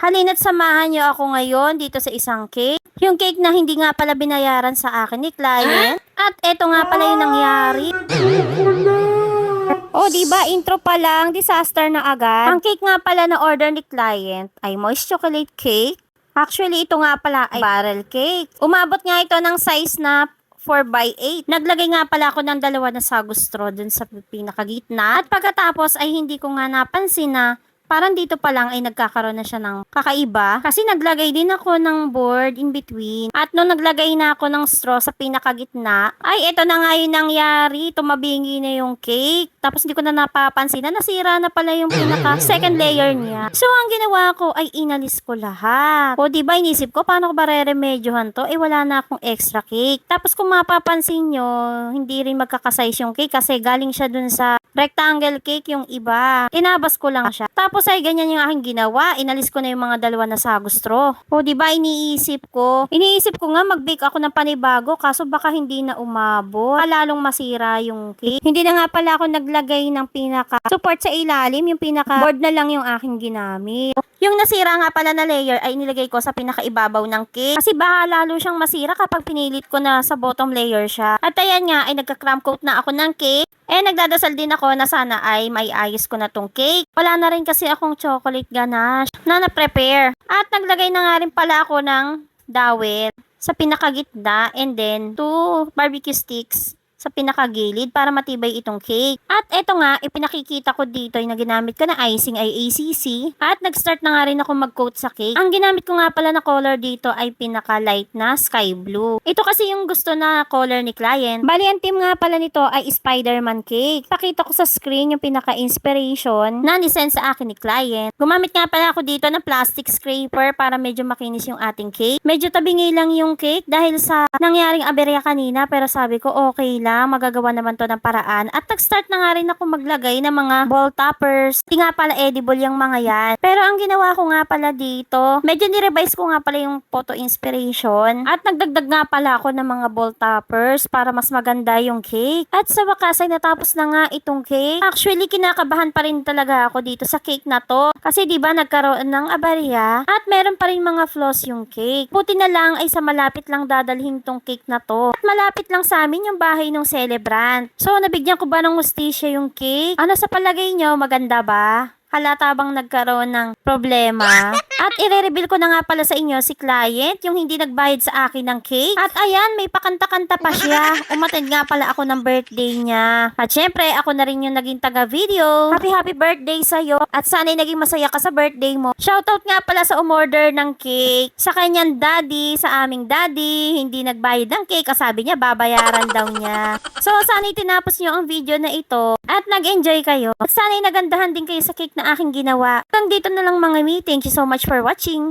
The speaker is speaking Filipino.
Halina't samahan niyo ako ngayon dito sa isang cake. Yung cake na hindi nga pala binayaran sa akin ni client. At eto nga pala yung nangyari. Oh, di ba intro pa lang, disaster na agad. Ang cake nga pala na order ni client ay moist chocolate cake. Actually, ito nga pala ay barrel cake. Umabot nga ito ng size na 4x8. Naglagay nga pala ako ng dalawa na sagustro dun sa pinakagitna. At pagkatapos ay hindi ko nga napansin na parang dito pa lang ay nagkakaroon na siya ng kakaiba. Kasi naglagay din ako ng board in between. At nung naglagay na ako ng straw sa pinakagitna, ay ito na nga yung nangyari. Tumabingi na yung cake. Tapos hindi ko na napapansin na nasira na pala yung pinaka second layer niya. So ang ginawa ko ay inalis ko lahat. O di ba inisip ko paano ko ba re-remedyohan to? Eh wala na akong extra cake. Tapos kung mapapansin nyo, hindi rin magkakasize yung cake kasi galing siya dun sa rectangle cake yung iba. Tinabas ko lang siya. Tapos ay ganyan yung aking ginawa. Inalis ko na yung mga dalawa na sago straw. O di ba iniisip ko? Iniisip ko nga mag-bake ako ng panibago kaso baka hindi na umabot. Lalong masira yung cake. Hindi na nga pala ako naglagay ng pinaka support sa ilalim. Yung pinaka board na lang yung aking ginamit. Yung nasira nga pala na layer ay nilagay ko sa pinakaibabaw ng cake. Kasi baka lalo siyang masira kapag pinilit ko na sa bottom layer siya. At ayan nga ay nagka-cramp coat na ako ng cake. Eh, nagdadasal din ako na sana ay may ayos ko na tong cake. Wala na rin kasi akong chocolate ganache na na-prepare. At naglagay na nga rin pala ako ng dawet sa pinakagitna and then two barbecue sticks sa pinakagilid para matibay itong cake. At eto nga, ipinakikita ko dito yung na ginamit ko na icing ay ACC. At nag-start na nga rin ako mag-coat sa cake. Ang ginamit ko nga pala na color dito ay pinaka-light na sky blue. Ito kasi yung gusto na color ni client. Bali, ang team nga pala nito ay Spider-Man cake. Pakita ko sa screen yung pinaka-inspiration na nisend sa akin ni client. Gumamit nga pala ako dito ng plastic scraper para medyo makinis yung ating cake. Medyo tabingi lang yung cake dahil sa nangyaring aberya kanina pero sabi ko okay lang, magagawa naman to ng paraan. At nag-start na nga rin ako maglagay ng mga ball toppers. Hindi nga pala edible yung mga yan. Pero ang ginawa ko nga pala dito, medyo ni-revise ko nga pala yung photo inspiration. At nagdagdag nga pala ako ng mga ball toppers para mas maganda yung cake. At sa wakas ay natapos na nga itong cake. Actually, kinakabahan pa rin talaga ako dito sa cake na to. Kasi di ba nagkaroon ng abarya at meron pa rin mga flaws yung cake. Buti na lang ay sa malapit lang dadalhin tong cake na to. At malapit lang sa amin yung bahay ng celebrant. So, nabigyan ko ba ng hustisya yung cake? Ano sa palagay nyo? Maganda ba? Halata bang nagkaroon ng problema? At ire-reveal ko na nga pala sa inyo si client, yung hindi nagbayad sa akin ng cake. At ayan, may pakanta-kanta pa siya. Umattend nga pala ako ng birthday niya. At syempre, ako na rin yung naging taga-video. Happy happy birthday sa'yo. At sana'y naging masaya ka sa birthday mo. Shoutout nga pala sa umorder ng cake. Sa kanyang daddy, sa aming daddy, hindi nagbayad ng cake. Kasabi niya, babayaran daw niya. So, sana'y tinapos niyo ang video na ito at nag-enjoy kayo. At sana'y nagandahan din kayo sa cake na aking ginawa. Hanggang dito na lang mga mi. Thank you so much for watching.